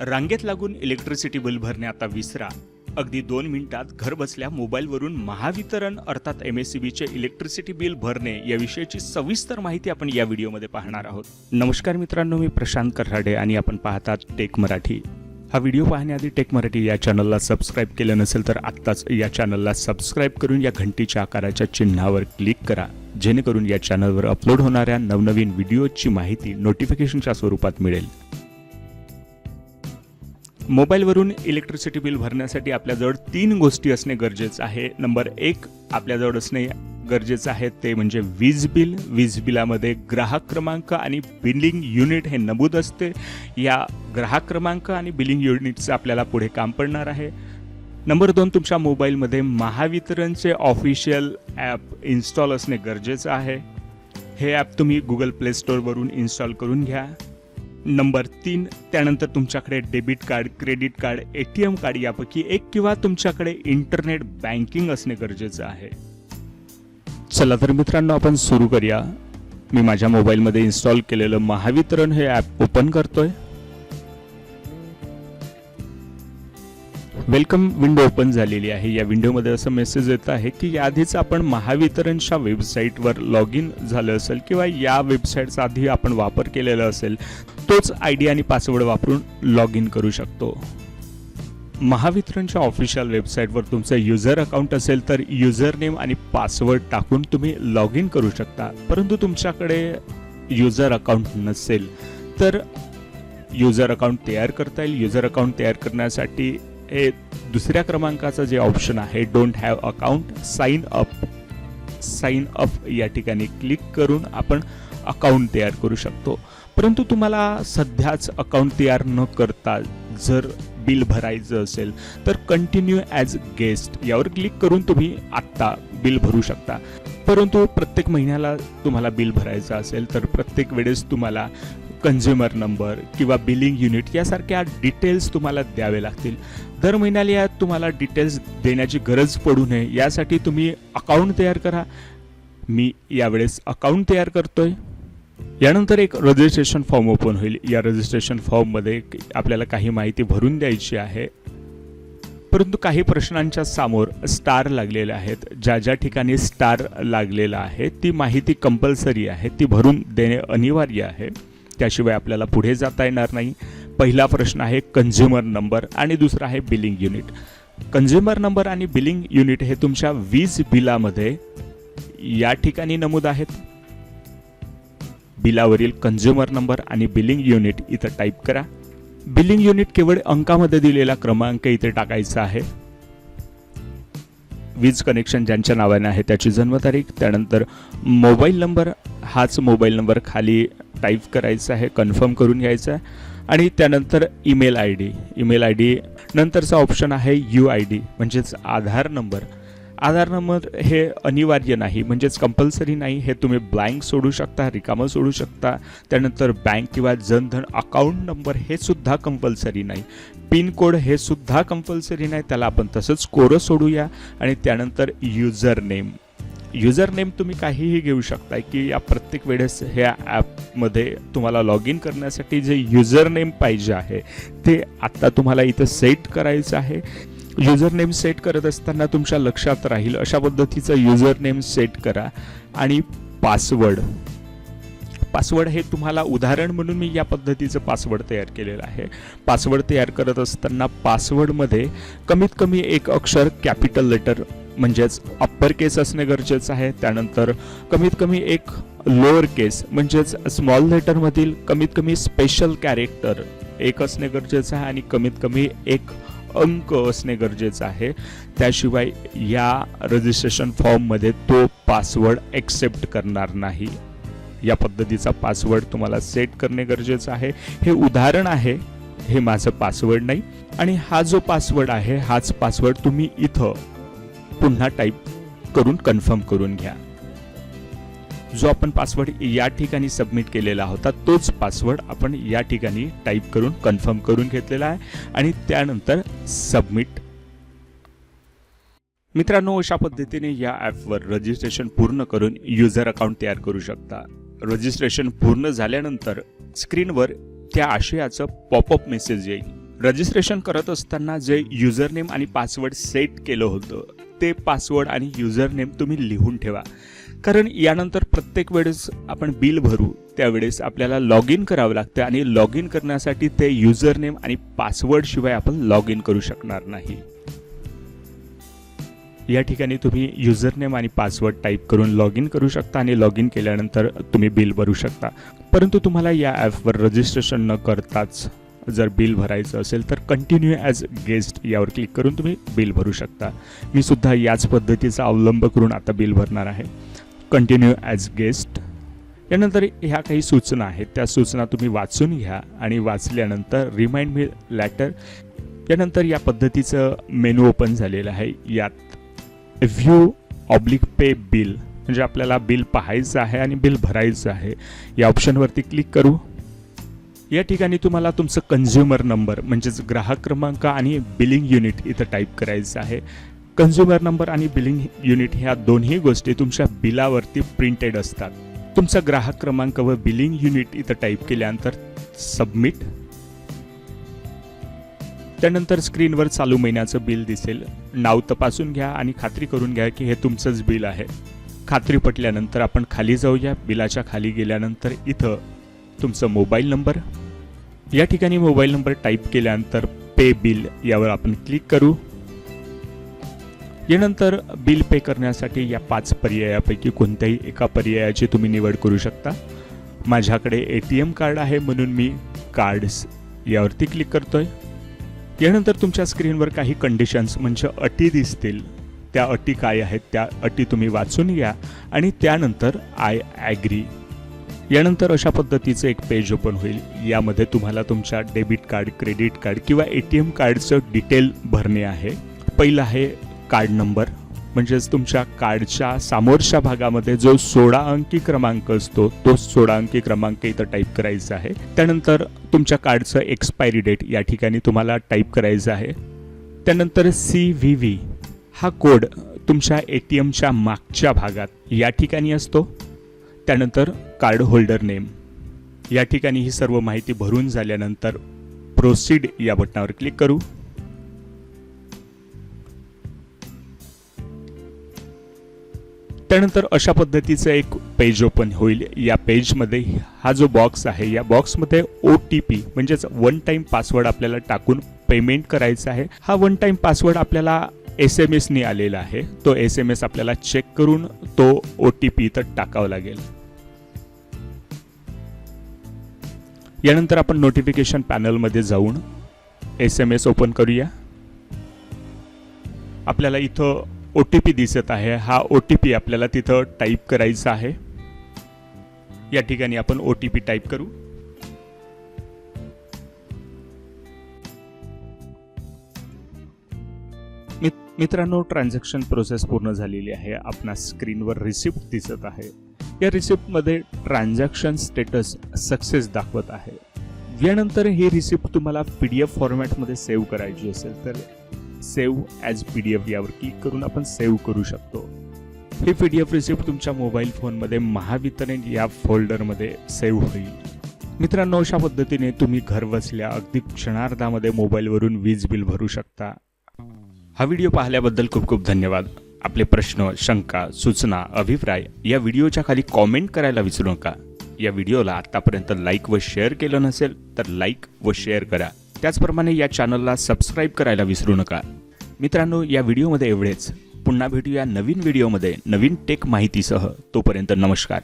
रांगेत लागून electricity bill भरणे आता विसरा. अगदी दोन मिनिटात घर बसल्या मोबाईलवरून महावितरण अर्थात एम एस सी बीचे इलेक्ट्रिसिटी बिल भरणे याविषयीची सविस्तर माहिती आपण या व्हिडिओमध्ये पाहणार आहोत. नमस्कार मित्रांनो मी प्रशांत कराडे आणि आपण पाहतात टेक मराठी. हा व्हिडिओ पाहण्याआधी टेक मराठी या चॅनलला सबस्क्राईब केलं नसेल तर आत्ताच या चॅनलला सबस्क्राईब करून या घंटीच्या आकाराच्या चिन्हावर क्लिक करा. जेणेकरून या चॅनलवर अपलोड होणाऱ्या नवनवीन व्हिडिओची माहिती नोटिफिकेशनच्या स्वरूपात मिळेल. मोबाईलवरून इलेक्ट्रिसिटी बिल भरण्यासाठी आपल्याजवळ तीन गोष्टी असणे गरजेचं आहे. नंबर एक आपल्याजवळ असणे गरजेचं आहे ते म्हणजे वीज बिल वीज बिलामध्ये ग्राहक क्रमांक आणि बिलिंग युनिट हे नमूद असते. या ग्राहक क्रमांक आणि बिलिंग युनिटचं आपल्याला पुढे काम पडणार आहे. नंबर दोन तुमच्या मोबाईलमध्ये महावितरणचे ऑफिशियल ॲप इन्स्टॉल असणे गरजेचं आहे. हे ॲप तुम्ही गुगल प्ले स्टोअरवरून इन्स्टॉल करून घ्या. नंबर तीन त्यानंतर तुमच्याकडे debit card credit card A T M card यापैकी एक किंवा तुमच्याकडे इंटरनेट बँकिंग असणे गरजेचं आहे. चला तर मित्रांनो आपण सुरू करूया. मी माझ्या मोबाईलमध्ये इन्स्टॉल केलेलं महावितरण हे ॲप ओपन करतोय. वेलकम विंडो ओपन झालेली आहे. या विंडोमध्ये असं मेसेज येत आहे की याआधीच आपण महावितरणच्या वेबसाईटवर लॉग इन झालं असेल किंवा या वेबसाईटचा आधी आपण वापर केलेला असेल तोच आय डी आणि पासवर्ड वापरून लॉग इन करू शकतो. महावितरणच्या ऑफिशियल वेबसाईटवर तुमचं युजर अकाउंट असेल तर युजर नेम आणि पासवर्ड टाकून तुम्ही लॉग इन करू शकता. परंतु तुमच्याकडे युजर अकाउंट नसेल तर युजर अकाउंट तयार करता येईल. युजर अकाउंट तयार करण्यासाठी हे दुसऱ्या क्रमांकाचं जे ऑप्शन आहे don't have account sign up sign up या ठिकाणी क्लिक करून आपण अकाउंट तयार करू शकतो. परंतु तुम्हाला सध्याच अकाउंट तयार न करता जर बिल भरायचं असेल तर कंटिन्यू ॲज गेस्ट यावर क्लिक करून तुम्ही आत्ता बिल भरू शकता. परंतु प्रत्येक महिन्याला तुम्हाला बिल भरायचं असेल तर प्रत्येक वेळेस तुम्हाला कन्झ्युमर नंबर किंवा बिलिंग युनिट यासारख्या डिटेल्स तुम्हाला द्यावे लागतील. दर महिन्याला या तुम्हाला डिटेल्स देण्याची गरज पडू नये. यासाठी तुम्ही अकाउंट तयार करा. मी यावेळेस अकाउंट तयार करतोय. यानंतर एक रजिस्ट्रेशन फॉर्म ओपन होईल. या रजिस्ट्रेशन फॉर्ममध्ये आपल्याला काही माहिती भरून द्यायची आहे. परंतु काही प्रश्नांच्या समोर स्टार लागलेले आहेत. ज्या ज्या ठिकाणी स्टार लागलेला आहे ती माहिती कंपल्सरी आहे. ती भरून देणे अनिवार्य आहे. त्याशिवाय आपल्याला पुढे जाता येणार नाही. पहिला प्रश्न आहे कन्झ्युमर नंबर आणि दुसरा आहे बिलिंग युनिट कन्झ्युमर नंबर आणि बिलिंग युनिट हे तुमच्या वीज बिलामध्ये या ठिकाणी नमूद आहेत. बिलावरील कन्झ्युमर नंबर आणि बिलिंग युनिट इथं टाईप करा. बिलिंग युनिट केवळ अंकामध्ये दिलेला क्रमांक इथे टाकायचा आहे. वीज कनेक्शन ज्यांच्या नावाने आहे त्याची जन्मतारीख त्यानंतर मोबाईल नंबर हाच मोबाईल नंबर खाली टाईप करायचा आहे कन्फर्म करून घ्यायचा आहे. आणि त्यानंतर email I D. Email I D नंतरचा ऑप्शन आहे यू आय डी म्हणजेच आधार नंबर. आधार नंबर हे अनिवार्य नाही म्हणजेच कंपल्सरी नाही. हे तुम्ही ब्लँक सोडू शकता रिकामं सोडू शकता. त्यानंतर बँक किंवा जनधन अकाउंट नंबर हे सुद्धा कंपल्सरी नाही. पिन कोड हे सुद्धा कंपल्सरी नाही त्याला आपण तसंच कोरं सोडूया. आणि त्यानंतर युजर नेम युजर नेम तुम्ही काहीही घेऊ शकता की या प्रत्येक वेळेस ह्या ॲपमध्ये तुम्हाला लॉग इन करण्यासाठी जे युजर नेम पाहिजे आहे ते आत्ता तुम्हाला इथं सेट करायचं आहे. युजर नेम सेट करत असताना तुमच्या लक्षात राहील अशा पद्धतीचं युजर नेम सेट करा आणि पासवर्ड पासवर्ड हे तुम्हाला उदाहरण म्हणून मी या पद्धतीचं पासवर्ड तयार केलेलं आहे. पासवर्ड तयार करत असताना पासवर्डमध्ये कमीत कमी एक अक्षर कॅपिटल लेटर म्हणजेच अप्पर केस असणे गरजेचं आहे. त्यानंतर कमीत कमी एक लोअर केस म्हणजेच स्मॉल लेटरमधील कमीत कमी स्पेशल कॅरेक्टर एक असणे गरजेचं आहे आणि कमीत कमी एक अंक असणे गरजेचं आहे. त्याशिवाय या रजिस्ट्रेशन फॉर्ममध्ये तो पासवर्ड ॲक्सेप्ट करणार नाही. या पद्धतीचा पासवर्ड तुम्हाला सेट करणे गरजेचं आहे. हे उदाहरण आहे हे माझं पासवर्ड नाही आणि हा जो पासवर्ड आहे हाच पासवर्ड तुम्ही इथं पुन्हा टाईप करून कन्फर्म करून घ्या. जो आपण पासवर्ड या ठिकाणी सबमिट केलेला होता तोच पासवर्ड आपण या ठिकाणी टाईप करून कन्फर्म करून घेतलेला आहे आणि त्यानंतर सबमिट मित्रांनो अशा पद्धतीने या ॲपवर रजिस्ट्रेशन पूर्ण करून युजर अकाउंट तयार करू शकता. रजिस्ट्रेशन पूर्ण झाल्यानंतर स्क्रीनवर त्या आशयाचं पॉपअप मेसेज येईल. रजिस्ट्रेशन करत असताना जे युजरनेम आणि पासवर्ड सेट केलं होतं ते पासवर्ड आणि युजरनेम तुम्ही लिहून ठेवा. कारण यानंतर प्रत्येक वेळेस आपण बिल भरू त्यावेळेस आपल्याला लॉग इन करावं लागतं आणि लॉग इन करण्यासाठी ते युजरनेम आणि पासवर्डशिवाय आपण लॉग इन करू शकणार नाही. या ठिकाणी तुम्ही युजरनेम आणि पासवर्ड टाईप करून लॉग इन करू शकता आणि लॉग इन केल्यानंतर तुम्ही बिल भरू शकता. परंतु तुम्हाला या ॲपवर रजिस्ट्रेशन न करताच जर बिल भरायचं असेल तर कंटिन्यू ॲज गेस्ट यावर क्लिक करून तुम्ही बिल भरू शकता. मी सुद्धा याच पद्धतीचा अवलंब करून आता बिल भरणार आहे. कंटिन्यू ॲज गेस्ट यानंतर ह्या काही सूचना आहेत. त्या सूचना तुम्ही वाचून घ्या आणि वाचल्यानंतर रिमाइंड मी लॅटर यानंतर या पद्धतीचं मेनू ओपन झालेलं आहे. यात व्ह्यू ऑब्लिक पे बिल म्हणजे आपल्याला बिल पाहायचं आहे आणि बिल भरायचं आहे. या ऑप्शनवरती क्लिक करू. या ठिकाणी तुम्हाला तुमचं कन्झ्युमर नंबर म्हणजेच ग्राहक क्रमांक आणि बिलिंग युनिट इथं टाईप करायचं आहे. कन्झ्युमर नंबर आणि बिलिंग युनिट ह्या दोन्ही गोष्टी तुमच्या बिलावरती प्रिंटेड असतात. तुमचा ग्राहक क्रमांक व बिलिंग युनिट इथं टाईप केल्यानंतर सबमिट त्यानंतर स्क्रीनवर चालू महिन्याचं बिल दिसेल. नाव तपासून घ्या आणि खात्री करून घ्या की हे तुमचंच बिल आहे. खात्री पटल्यानंतर आपण खाली जाऊया. बिलाच्या खाली गेल्यानंतर इथं तुमचं मोबाईल नंबर या ठिकाणी मोबाईल नंबर टाईप केल्यानंतर पे बिल यावर आपण क्लिक करू. यानंतर बिल पे करण्यासाठी या पाच पर्यायापैकी कोणत्याही एका पर्यायाची तुम्ही निवड करू शकता. माझ्याकडे ए टी एम कार्ड आहे म्हणून मी कार्ड्स यावरती क्लिक करतोय. यानंतर तुमच्या स्क्रीनवर काही कंडिशन्स म्हणजे अटी दिसतील. त्या अटी काय आहेत? त्या अटी तुम्ही वाचून घ्या आणि त्यानंतर आय ॲग्री यानंतर अशा पद्धतीचं एक पेज ओपन होईल. यामध्ये तुम्हाला तुमच्या डेबिट कार्ड क्रेडिट कार्ड किंवा ए टी एम कार्डचं डिटेल भरणे आहे. पहिलं आहे कार्ड नंबर. म्हणजेच तुमच्या कार्डच्या समोरच्या भागामध्ये जो सोळा अंकी क्रमांक असतो तो सोळा अंकी क्रमांक इथं टाईप करायचा आहे. त्यानंतर तुमच्या कार्डचं एक्सपायरी डेट या ठिकाणी तुम्हाला टाईप करायचं आहे. त्यानंतर सी व्ही व्ही हा कोड तुमच्या ए टी एमच्या मागच्या भागात या ठिकाणी असतो. त्यानंतर कार्ड होल्डर नेम या ठिकाणी ही सर्व माहिती भरून झाल्यानंतर प्रोसीड या बटनावर क्लिक करू. त्यानंतर अशा पद्धतीचं एक पेज ओपन होईल. या पेजमध्ये हा जो बॉक्स आहे या बॉक्समध्ये ओ टी पी म्हणजेच वन टाईम पासवर्ड आपल्याला टाकून पेमेंट करायचा आहे. हा वन टाईम पासवर्ड आपल्याला एस एम एसनी आलेला आहे. तो एस एम एस आपल्याला चेक करून तो ओ टी पी इथं टाकावा लागेल. यानंतर आपण नोटिफिकेशन पॅनलमध्ये जाऊन एस एम एस ओपन करूया. आपल्याला इथं ओ टी पी दिसत आहे. हा ओ टी पी आपल्याला तिथं टाईप करायचा आहे. या ठिकाणी आपण ओ टी पी टाईप करू. मित्रांनो ट्रान्झॅक्शन प्रोसेस पूर्ण झालेली आहे. आपणा स्क्रीनवर रिसिप्ट दिसत आहे. या रिसिप्टमध्ये ट्रान्झॅक्शन स्टेटस सक्सेस दाखवत आहे. यानंतर ही रिसिप्ट तुम्हाला पी डी एफ फॉर्मॅटमध्ये सेव्ह करायची असेल तर save as P D F यावर क्लिक करून आपण सेव्ह करू शकतो. ही पी डी एफ रिसिप्ट तुमच्या मोबाईल फोनमध्ये महावितरण या फोल्डरमध्ये सेव्ह होईल. मित्रांनो अशा पद्धतीने तुम्ही घरबसल्या अगदी क्षणार्धामध्ये मोबाईलवरून वीज बिल भरू शकता. हा व्हिडिओ पाहिल्याबद्दल खूप खूप धन्यवाद. आपले प्रश्न शंका सूचना अभिप्राय या व्हिडिओच्या खाली कॉमेंट करायला विसरू नका. या व्हिडिओला आत्तापर्यंत लाईक व शेअर केलं नसेल तर लाईक व शेअर करा. त्याचप्रमाणे या चॅनलला सबस्क्राईब करायला विसरू नका. मित्रांनो या व्हिडिओमध्ये एवढेच. पुन्हा भेटूया नवीन व्हिडिओमध्ये नवीन टेक माहितीसह. तोपर्यंत नमस्कार.